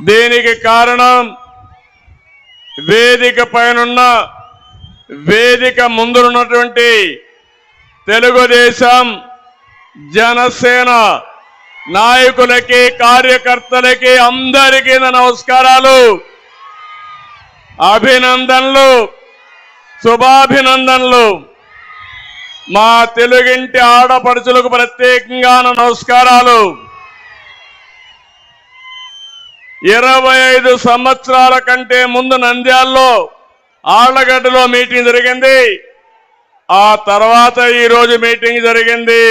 దీనికి కారణం? వేదిక పైనున్న వేదిక ముందున్నటువంటి తెలుగుదేశం జనసేన నాయకులకి కార్యకర్తలకి అందరికీ నా నమస్కారాలు. అభినందనలు శుభాభినందనలు. మా తెలుగింటి ఆడపడుచులకు ప్రత్యేకంగా నమస్కారాలు. ఇరవై ఐదు సంవత్సరాల కంటే ముందు నంద్యాల్లో ఆళ్ళగడ్డలో మీటింగ్ జరిగింది. ఆ తర్వాత ఈరోజు మీటింగ్ జరిగింది.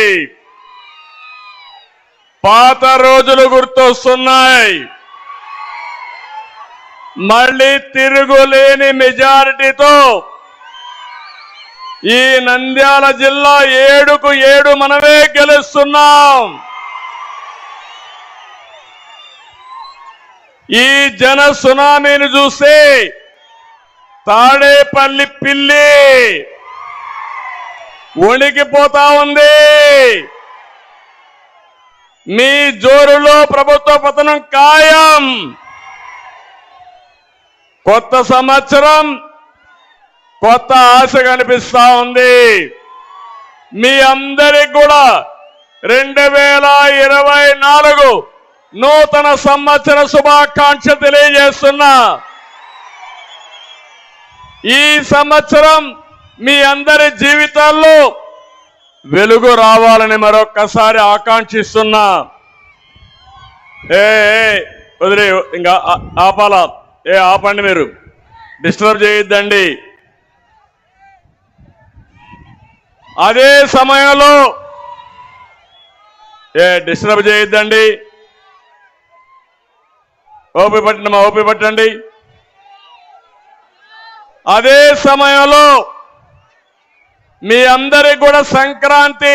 పాత రోజులు గుర్తొస్తున్నాయి. మళ్ళీ తిరుగులేని మెజారిటీతో ఈ నంద్యాల జిల్లా ఏడుకు ఏడు మనమే గెలుస్తున్నాం. ఈ జన సునామీని చూస్తే తాడేపల్లి పిల్లి వణికిపోతా ఉంది. మీ జోరులో ప్రభుత్వ పతనం ఖాయం. కొత్త సంవత్సరం కొత్త ఆశ కనిపిస్తా ఉంది. మీ అందరికి కూడా రెండు వేల ఇరవై నాలుగు నూతన సంవత్సర శుభాకాంక్ష తెలియజేస్తున్నా. ఈ సంవత్సరం మీ అందరి జీవితాల్లో వెలుగు రావాలని మరొక్కసారి ఆకాంక్షిస్తున్నా. ఏ ఏ, వదిలే ఇంకా ఆపాలా? ఏ ఆపండి మీరు. డిస్టర్బ్ చేయొద్దండి. అదే సమయంలో ఏ డిస్టర్బ్ చేయొద్దండి. ఓపి పట్టండి ఓపి పట్టండి. అదే సమయంలో మీ అందరికి కూడా సంక్రాంతి